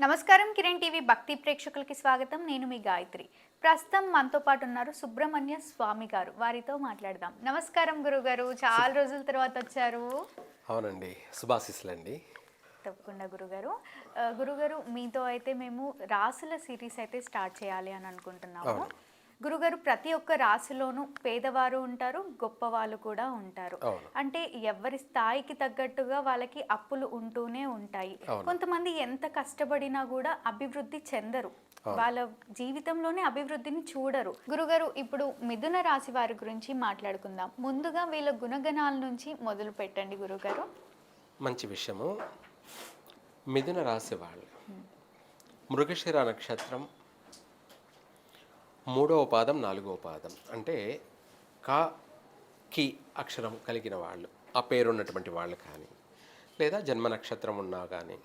నమస్కారం కిరణ్ టీవీ భక్తి ప్రేక్షకులకి స్వాగతం. నేను మీ గాయత్రి. ప్రస్తుతం మనతో పాటు ఉన్నారు సుబ్రహ్మణ్య స్వామి గారు. వారితో మాట్లాడదాం. నమస్కారం గురుగారు. చాలా రోజుల తర్వాత వచ్చారు. అవునండి. శుభాశిస్సులండి. తప్పకుండా గురుగారు. గురుగారు మీతో అయితే మేము రాసుల సిరీస్ అయితే స్టార్ట్ చేయాలి అని అనుకుంటున్నాము. గురుగారు ప్రతి ఒక్క రాశిలోనూ పేదవారు ఉంటారు గొప్పవాళ్ళు కూడా ఉంటారు. అంటే ఎవరి స్థాయికి తగ్గట్టుగా వాళ్ళకి అప్పులు ఉంటూనే ఉంటాయి. కొంతమంది ఎంత కష్టపడినా కూడా అభివృద్ధి చెందరు. వాళ్ళ జీవితంలోనే అభివృద్ధిని చూడరు. గురుగారు ఇప్పుడు మిథున రాశి వారి గురించి మాట్లాడుకుందాం. ముందుగా వీళ్ళ గుణగణాల నుంచి మొదలు పెట్టండి గురుగారు. మంచి విషయము. మిథున రాశి వాళ్ళు. మృగశిర నక్షత్రం మూడవ పాదం నాలుగవ పాదం. అంటే కా కి అక్షరం కలిగిన వాళ్ళు ఆ పేరున్నటువంటి వాళ్ళు కానీ లేదా జన్మ నక్షత్రం ఉన్నా కానీ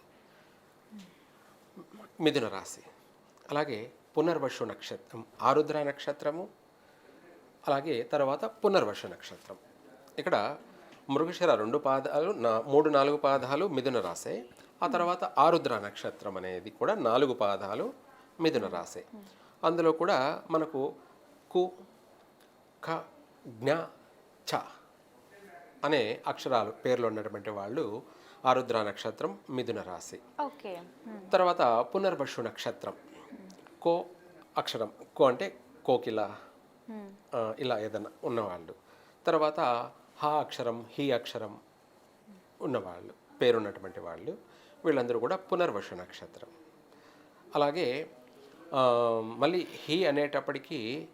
మిథున రాశి. అలాగే పునర్వసు నక్షత్రం ఆరుద్ర నక్షత్రము అలాగే తర్వాత పునర్వసు నక్షత్రం. ఇక్కడ మృగశిర రెండు పాదాలు నా మూడు నాలుగు పాదాలు మిథున రాసే ఆ తర్వాత ఆరుద్ర నక్షత్రం అనేది కూడా నాలుగు పాదాలు మిథున రాసే అందులో కూడా మనకు కు ఖ జ్ఞ చ అనే అక్షరాలు పేర్లు ఉన్నటువంటి వాళ్ళు ఆరుద్ర నక్షత్రం మిథున రాశి. ఓకే. తర్వాత పునర్వసు నక్షత్రం. కో అక్షరం. కో అంటే కోకిల. ఇలా ఏదైనా ఉన్నవాళ్ళు. తర్వాత హా అక్షరం హీ అక్షరం ఉన్నవాళ్ళు పేరున్నటువంటి వాళ్ళు. వీళ్ళందరూ కూడా పునర్వసు నక్షత్రం. అలాగే మళ్ళీ హీ అనేటప్పటికీ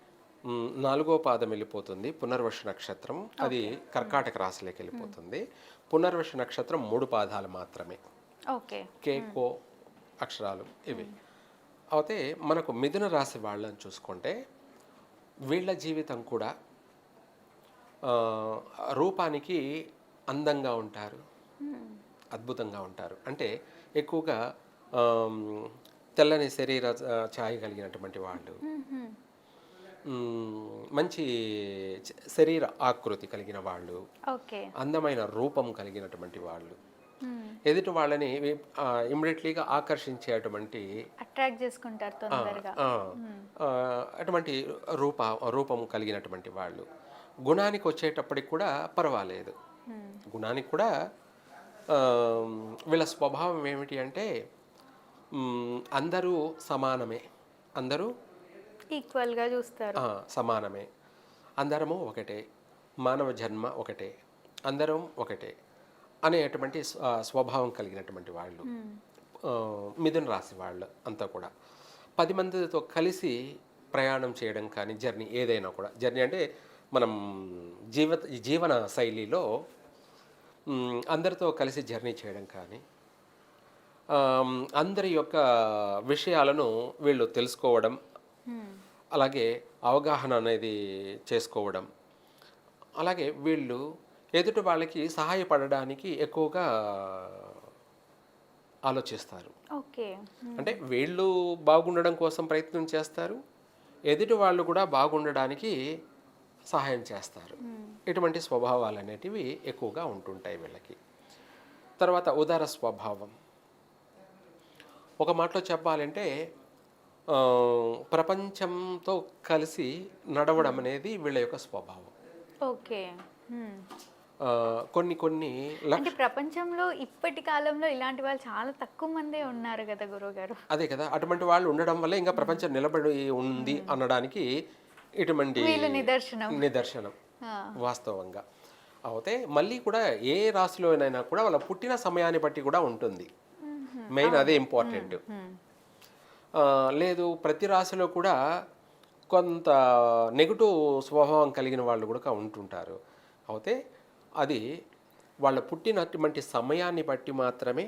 నాలుగో పాదం వెళ్ళిపోతుంది పునర్వసు నక్షత్రం. అది కర్కాటక రాశిలోకి వెళ్ళిపోతుంది. పునర్వసు నక్షత్రం మూడు పాదాలు మాత్రమే. ఓకే. కే కో అక్షరాలు ఇవి. అయితే మనకు మిథున రాశి వాళ్ళని చూసుకుంటే వీళ్ళ జీవితం కూడా రూపానికి అందంగా ఉంటారు. అద్భుతంగా ఉంటారు. అంటే ఎక్కువగా తెల్లని శరీర ఛాయ కలిగినటువంటి వాళ్ళు. మంచి శరీర ఆకృతి కలిగిన వాళ్ళు. అందమైన రూపం కలిగినటువంటి వాళ్ళు. ఎదుటి వాళ్ళని ఇమ్మీడియట్లీగా ఆకర్షించేటువంటి అట్రాక్ట్ చేసుకుంటారు తొందరగా. అటువంటి రూప రూపం కలిగినటువంటి వాళ్ళు. గుణానికి వచ్చేటప్పటికి కూడా పర్వాలేదు. గుణానికి కూడా వీళ్ళ స్వభావం ఏమిటి అంటే అందరూ సమానమే. అందరూ? ఈక్వల్గా చూస్తారు. సమానమే. అందరము ఒకటే. మానవ జన్మ ఒకటే. అందరం ఒకటే. అనేటువంటి స్వభావం కలిగినటువంటి వాళ్ళు. మిథున రాశి వాళ్ళు అంతా కూడా. పది మందితో కలిసి ప్రయాణం చేయడం కానీ జర్నీ ఏదైనా కూడా. జర్నీ అంటే మనం జీవ జీవన శైలిలో అందరితో కలిసి జర్నీ చేయడం కానీ అందరి యొక్క విషయాలను వీళ్ళు తెలుసుకోవడం అలాగే అవగాహన అనేది చేసుకోవడం. అలాగే వీళ్ళు ఎదుటి వాళ్ళకి సహాయపడడానికి ఎక్కువగా ఆలోచిస్తారు. ఓకే. అంటే వీళ్ళు బాగుండడం కోసం ప్రయత్నం చేస్తారు ఎదుటి వాళ్ళు కూడా బాగుండడానికి సహాయం చేస్తారు. ఇటువంటి స్వభావాలు అనేటివి ఎక్కువగా ఉంటుంటాయి వీళ్ళకి. తర్వాత ఉదార స్వభావం. ఒక మాటలో చెప్పాలంటే ప్రపంచంతో కలిసి నడవడం అనేది వీళ్ళ యొక్క స్వభావం. ఓకే. కొన్ని కొన్ని అంటే ప్రపంచంలో ఇప్పటి కాలంలో ఇలాంటి వాళ్ళు చాలా తక్కువ మందే ఉన్నారు కదా గురుగారు అదే కదా అటువంటి వాళ్ళు ఉండడం వల్ల ఇంకా ప్రపంచం నిలబడి ఉంది అనడానికి ఇటువంటి వీళ్ళు నిదర్శనం. నిదర్శనం వాస్తవంగా. అయితే మళ్ళీ కూడా ఏ రాశిలోనైనా కూడా వాళ్ళ పుట్టిన సమయాన్ని బట్టి కూడా ఉంటుంది. మెయిన్ అదే ఇంపార్టెంట్. లేదు ప్రతి రాశిలో కూడా కొంత నెగిటివ్ స్వభావం కలిగిన వాళ్ళు కూడా ఉంటుంటారు. అయితే అది వాళ్ళ పుట్టినటువంటి సమయాన్ని బట్టి మాత్రమే.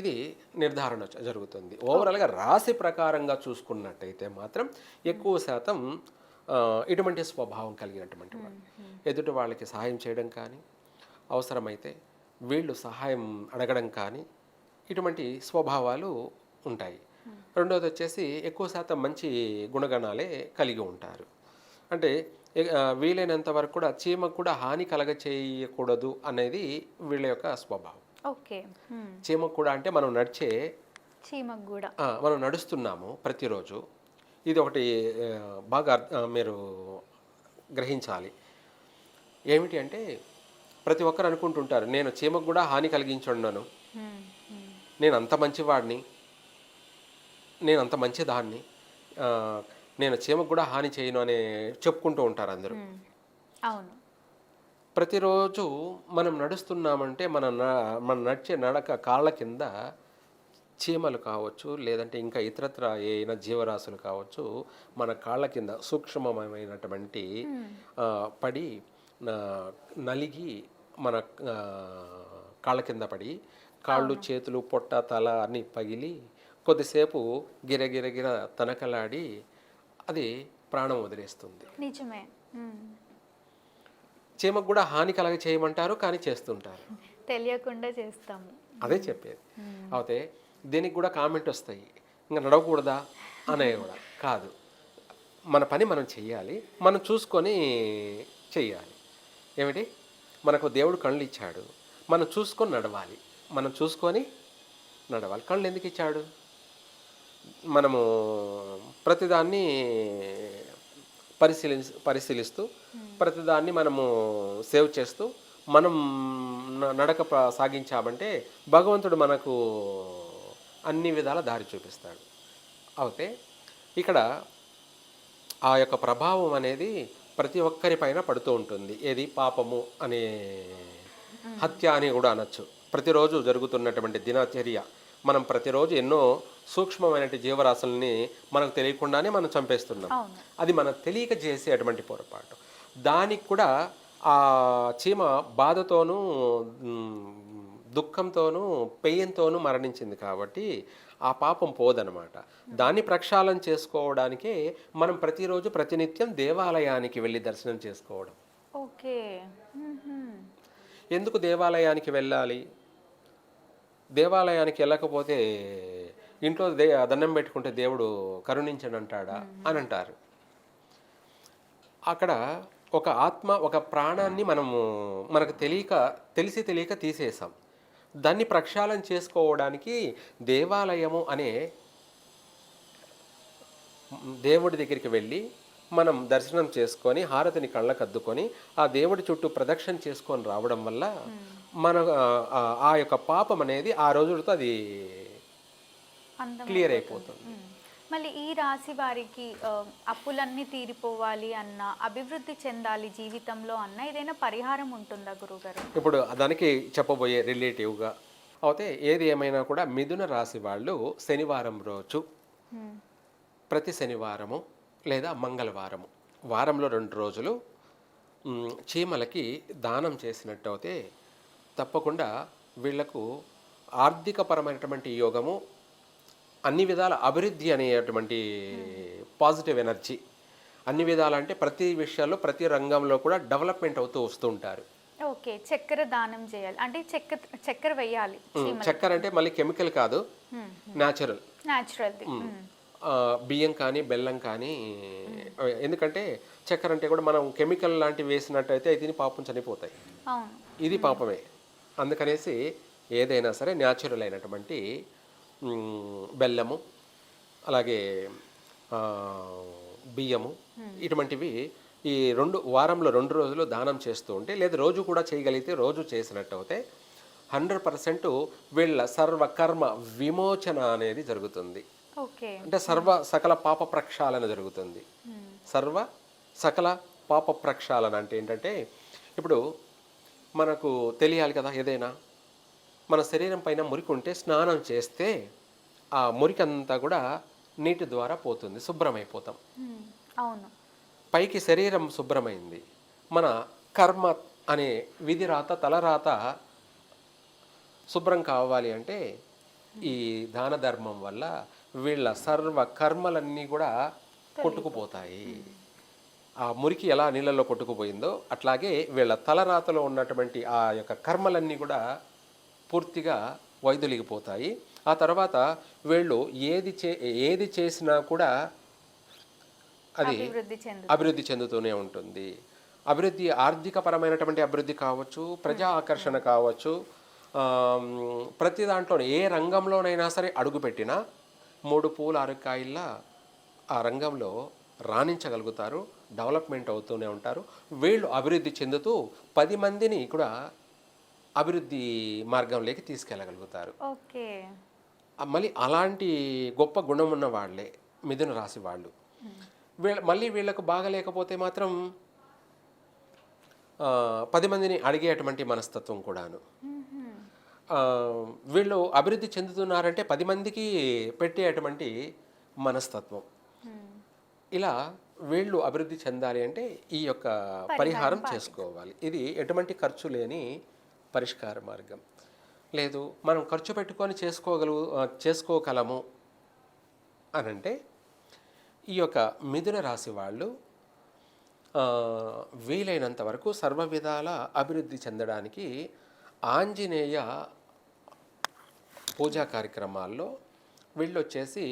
ఇది నిర్ధారణ జరుగుతుంది. ఓవరాల్గా రాశి ప్రకారంగా చూసుకున్నట్టయితే మాత్రం ఎక్కువ శాతం ఇటువంటి స్వభావం కలిగినటువంటి వాళ్ళు. ఎదుటి వాళ్ళకి సహాయం చేయడం కానీ అవసరమైతే వీళ్ళు సహాయం అడగడం కానీ ఇటువంటి స్వభావాలు ఉంటాయి. రెండవది వచ్చేసి ఎక్కువ శాతం మంచి గుణగణాలే కలిగి ఉంటారు. అంటే వీలైనంత వరకు కూడా చీమకు కూడా హాని కలగ చేయకూడదు అనేది వీళ్ళ యొక్క స్వభావం. ఓకే. చీమకు కూడా అంటే మనం నడిచే చీమకు కూడా. మనం నడుస్తున్నాము ప్రతిరోజు. ఇది ఒకటి బాగా మీరు గ్రహించాలి. ఏమిటి అంటే ప్రతి ఒక్కరు అనుకుంటుంటారు నేను చీమకు కూడా హాని కలిగించున్నాను. నేను అంత మంచివాడిని నేను అంత మంచిదాన్ని నేను చీమకు కూడా హాని చేయను అని చెప్పుకుంటూ ఉంటారు అందరూ. అవును ప్రతిరోజు మనం నడుస్తున్నామంటే మన మనం నడిచే నడక కాళ్ళ కింద చీమలు కావచ్చు లేదంటే ఇంకా ఇతరత్ర ఏమైనా జీవరాశులు కావచ్చు మన కాళ్ళ కింద సూక్ష్మమైనటువంటి పడి నలిగి మన కాళ్ళ కింద పడి కాళ్ళు చేతులు పొట్ట తల అన్నీ పగిలి కొద్దిసేపు గిరగిరగిర తనకలాడి అది ప్రాణం వదిలేస్తుంది. నిజమే. చీమకు కూడా హాని కలగ చేయమంటారు కానీ చేస్తుంటారు. తెలియకుండా చేస్తాము. అదే చెప్పేది. అయితే దీనికి కూడా కామెంట్ వస్తాయి. ఇంకా నడవకూడదా అనేవి కూడా. కాదు. మన పని మనం చెయ్యాలి. మనం చూసుకొని చెయ్యాలి. ఏమిటి? మనకు దేవుడు కళ్ళు ఇచ్చాడు. మనం చూసుకొని నడవాలి. మనం చూసుకొని నడవాలి. కళ్ళు ఎందుకు ఇచ్చాడు? మనము ప్రతిదాన్ని పరిశీలి పరిశీలిస్తూ ప్రతిదాన్ని మనము సేవ్ చేస్తూ మనం నడక సాగించామంటే భగవంతుడు మనకు అన్ని విధాల దారి చూపిస్తాడు. అయితే ఇక్కడ ఆ యొక్క ప్రభావం అనేది ప్రతి ఒక్కరి పైన పడుతూ ఉంటుంది. ఏది? పాపము అనే హత్య అని కూడా అనొచ్చు. ప్రతిరోజు జరుగుతున్నటువంటి దినచర్య మనం ప్రతిరోజు ఎన్నో సూక్ష్మమైన జీవరాశుల్ని మనకు తెలియకుండానే మనం చంపేస్తున్నాం. అది మనం తెలియక చేసేటువంటి పొరపాటు. దానికి కూడా ఆ చీమ బాధతోనూ దుఃఖంతోనూ పెయ్యంతోనూ మరణించింది కాబట్టి ఆ పాపం పోదనమాట. దాన్ని ప్రక్షాళన చేసుకోవడానికే మనం ప్రతిరోజు ప్రతినిత్యం దేవాలయానికి వెళ్ళి దర్శనం చేసుకోవడం. ఓకే. ఎందుకు దేవాలయానికి వెళ్ళాలి? దేవాలయానికి వెళ్ళకపోతే ఇంట్లో దే దండం పెట్టుకుంటే దేవుడు కరుణించని అంటాడా అని అంటారు అక్కడ ఒక ఆత్మ ఒక ప్రాణాన్ని మనము మనకు తెలియక తెలిసి తెలియక తీసేసాం దాన్ని ప్రక్షాళన చేసుకోవడానికి దేవాలయము అనే దేవుడి దగ్గరికి వెళ్ళి మనం దర్శనం చేసుకొని హారతిని కళ్ళకు అద్దుకొని ఆ దేవుడి చుట్టూ ప్రదక్షిణ చేసుకొని రావడం వల్ల మన ఆ- యొక్క పాపం అనేది ఆ రోజులతో అది క్లియర్ అయిపోతుంది. మళ్ళీ ఈ రాశి వారికి అప్పులన్నీ తీరిపోవాలి అన్న అభివృద్ధి చెందాలి జీవితంలో అన్న ఏదైనా పరిహారం ఉంటుందా గురుగారు ఇప్పుడు దానికి చెప్పబోయే రిలేటివ్గా అయితే ఏది ఏమైనా కూడా మిథున రాశి వాళ్ళు శనివారం రోజు. ప్రతి శనివారము లేదా మంగళవారము వారంలో రెండు రోజులు చీమలకి దానం చేసినట్టయితే తప్పకుండా వీళ్ళకు ఆర్థికపరమైనటువంటి యోగము అన్ని విధాల అభివృద్ధి అనేటువంటి పాజిటివ్ ఎనర్జీ. అన్ని విధాలు అంటే ప్రతి విషయాల్లో ప్రతి రంగంలో కూడా డెవలప్మెంట్ అవుతూ వస్తూ ఉంటారు. ఓకే. చక్కెర దానం చేయాలి. అంటే చక్కెర చక్కెర వేయాలి చక్కెర అంటే మళ్ళీ కెమికల్ కాదు. న్యాచురల్. న్యాచురల్ది. ఆ, బియ్యం కానీ బెల్లం కానీ ఎందుకంటే చక్కెర అంటే కూడా మనం కెమికల్ లాంటివి వేసినట్టయితే అవి తిని పాపం చనిపోతాయి. ఇది పాపమే. అందుకనేసి ఏదైనా సరే న్యాచురల్ అయినటువంటి బెల్లము అలాగే బియ్యము ఇటువంటివి ఈ రెండు వారంలో రెండు రోజులు దానం చేస్తూ ఉంటే లేదా రోజు కూడా చేయగలిగితే రోజు చేసినట్టు అయితే హండ్రెడ్ పర్సెంట్ వీళ్ళ సర్వ కర్మ విమోచన అనేది జరుగుతుంది. ఓకే. అంటే సర్వ సకల పాప ప్రక్షాళన జరుగుతుంది. సర్వ సకల పాప ప్రక్షాళన అంటే ఏంటంటే ఇప్పుడు మనకు తెలియాలి కదా ఏదైనా. మన శరీరం పైన మురికి ఉంటే స్నానం చేస్తే ఆ మురికి అంతా కూడా నీటి ద్వారా పోతుంది శుభ్రమైపోతాం. అవును. పైకి శరీరం శుభ్రమైంది. మన కర్మ అనే విధి రాత తలరాత శుభ్రం కావాలి అంటే ఈ దాన ధర్మం వల్ల వీళ్ళ సర్వ కర్మలన్నీ కూడా కొట్టుకుపోతాయి. ఆ మురికి ఎలా నీళ్ళలో కొట్టుకుపోయిందో అట్లాగే వీళ్ళ తలరాతలో ఉన్నటువంటి ఆ యొక్క కర్మలన్నీ కూడా పూర్తిగా వైదొలిగిపోతాయి. ఆ తర్వాత వీళ్ళు ఏది చే ఏది చేసినా కూడా అది అభివృద్ధి చెందు అభివృద్ధి చెందుతూనే ఉంటుంది. అభివృద్ధి ఆర్థికపరమైనటువంటి అభివృద్ధి కావచ్చు ప్రజా ఆకర్షణ కావచ్చు ప్రతి దాంట్లో ఏ రంగంలోనైనా సరే అడుగుపెట్టినా మూడు పూల అరకాయల్లా ఆ రంగంలో రాణించగలుగుతారు డెవలప్మెంట్ అవుతూనే ఉంటారు. వీళ్ళు అభివృద్ధి చెందుతూ పది మందిని కూడా అభివృద్ధి మార్గంలోకి తీసుకెళ్ళగలుగుతారు. మళ్ళీ అలాంటి గొప్ప గుణం ఉన్న వాళ్ళే మిథున రాశి వాళ్ళు. వీళ్ళ మళ్ళీ వీళ్ళకు బాగలేకపోతే మాత్రం పది మందిని అడిగేటువంటి మనస్తత్వం కూడాను. వీళ్ళు అభివృద్ధి చెందుతున్నారంటే పది మందికి పెట్టేటువంటి మనస్తత్వం. ఇలా వీళ్ళు అభివృద్ధి చెందాలి అంటే ఈ యొక్క పరిహారం చేసుకోవాలి. ఇది ఎటువంటి ఖర్చు లేని పరిష్కార మార్గం. లేదు మనం ఖర్చు పెట్టుకొని చేసుకోగలు ఆ, చేసుకోగలము అని అంటే ఈ యొక్క మిథున రాశి వాళ్ళు వీలైనంత వరకు సర్వ విధాల అభివృద్ధి చెందడానికి ఆంజనేయ పూజా కార్యక్రమాల్లో వీళ్ళు వచ్చేసి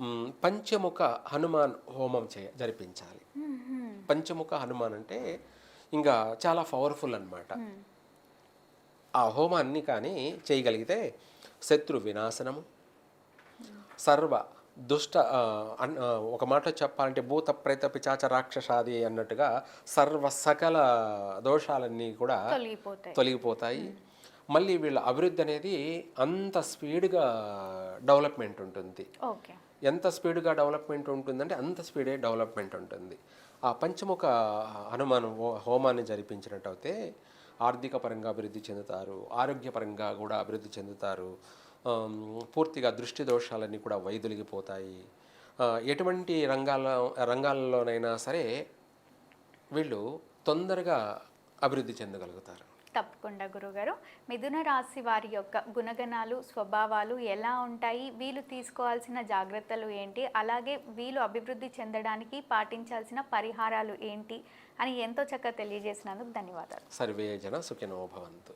మ్, పంచముఖ హనుమాన్ హోమం చే జరిపించాలి. పంచముఖ హనుమాన్ అంటే ఇంకా చాలా పవర్ఫుల్ అన్నమాట. ఆ హోమాన్ని కానీ చేయగలిగితే శత్రు వినాశనము. సర్వ దుష్ట ఒక మాట చెప్పాలంటే భూత ప్రేత పిచాచ రాక్షసాది అన్నట్టుగా సర్వ సకల దోషాలన్నీ కూడా తొలగిపోతాయి. మళ్ళీ వీళ్ళ అభివృద్ధి అనేది అంత స్పీడ్గా డెవలప్మెంట్ ఉంటుంది. ఎంత స్పీడ్గా డెవలప్మెంట్ ఉంటుందంటే అంత స్పీడే డెవలప్మెంట్ ఉంటుంది. ఆ పంచముఖ హనుమాన్ హోమాన్ని జరిపించినట్టయితే ఆర్థిక పరంగా అభివృద్ధి చెందుతారు ఆరోగ్యపరంగా కూడా అభివృద్ధి చెందుతారు. పూర్తిగా దృష్టి దోషాలన్నీ కూడా వైదొలిగిపోతాయి. ఎటువంటి రంగాల రంగాల్లోనైనా సరే వీళ్ళు తొందరగా అభివృద్ధి చెందగలుగుతారు. తప్పకుండా గురుగారు. మిథున రాశి వారి యొక్క గుణగణాలు స్వభావాలు ఎలా ఉంటాయి? వీళ్ళు తీసుకోవాల్సిన జాగ్రత్తలు ఏంటి? అలాగే వీళ్ళు అభివృద్ధి చెందడానికి పాటించాల్సిన పరిహారాలు ఏంటి? అని ఎంతో చక్కగా తెలియజేసినందుకు ధన్యవాదాలు. సర్వే జన సుఖినో భవంతు.